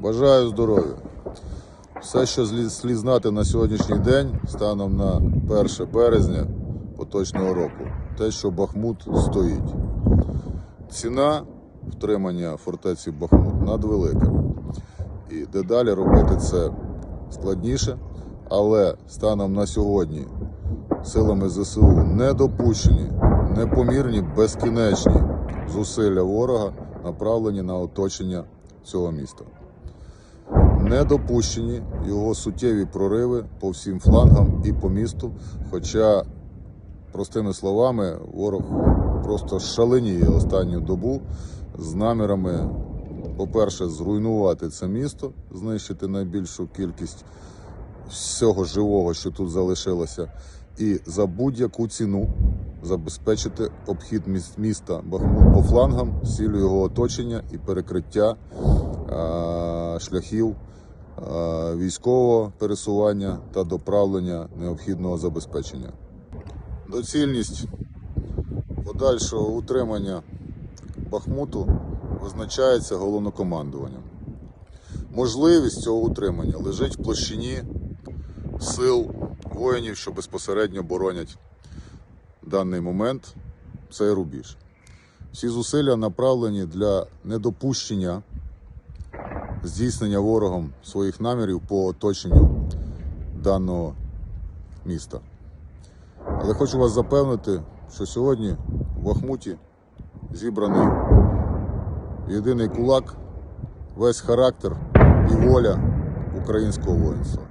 Бажаю здоров'я. Все, що слід знати на сьогоднішній день, станом на 1 березня поточного року, те, що Бахмут стоїть. Ціна втримання фортеці Бахмут надвелика. І дедалі робити це складніше, але станом на сьогодні силами ЗСУ не допущені непомірні безкінечні зусилля ворога, направлені на оточення цього міста. Не допущені його суттєві прориви по всім флангам і по місту. Хоча, простими словами, ворог просто шаленіє останню добу з намірами, по-перше, зруйнувати це місто, знищити найбільшу кількість всього живого, що тут залишилося, і за будь-яку ціну забезпечити обхід міс- міста Бахмут по флангам, з цілею його оточення і перекриття шляхів військового пересування та доправлення необхідного забезпечення. Доцільність подальшого утримання Бахмуту визначається головнокомандуванням. Можливість цього утримання лежить в площині сил воїнів, що безпосередньо боронять в даний момент цей рубіж. Всі зусилля направлені для недопущення здійснення ворогом своїх намірів по оточенню даного міста. Але хочу вас запевнити, що сьогодні в Бахмуті зібраний єдиний кулак, весь характер і воля українського воїнства.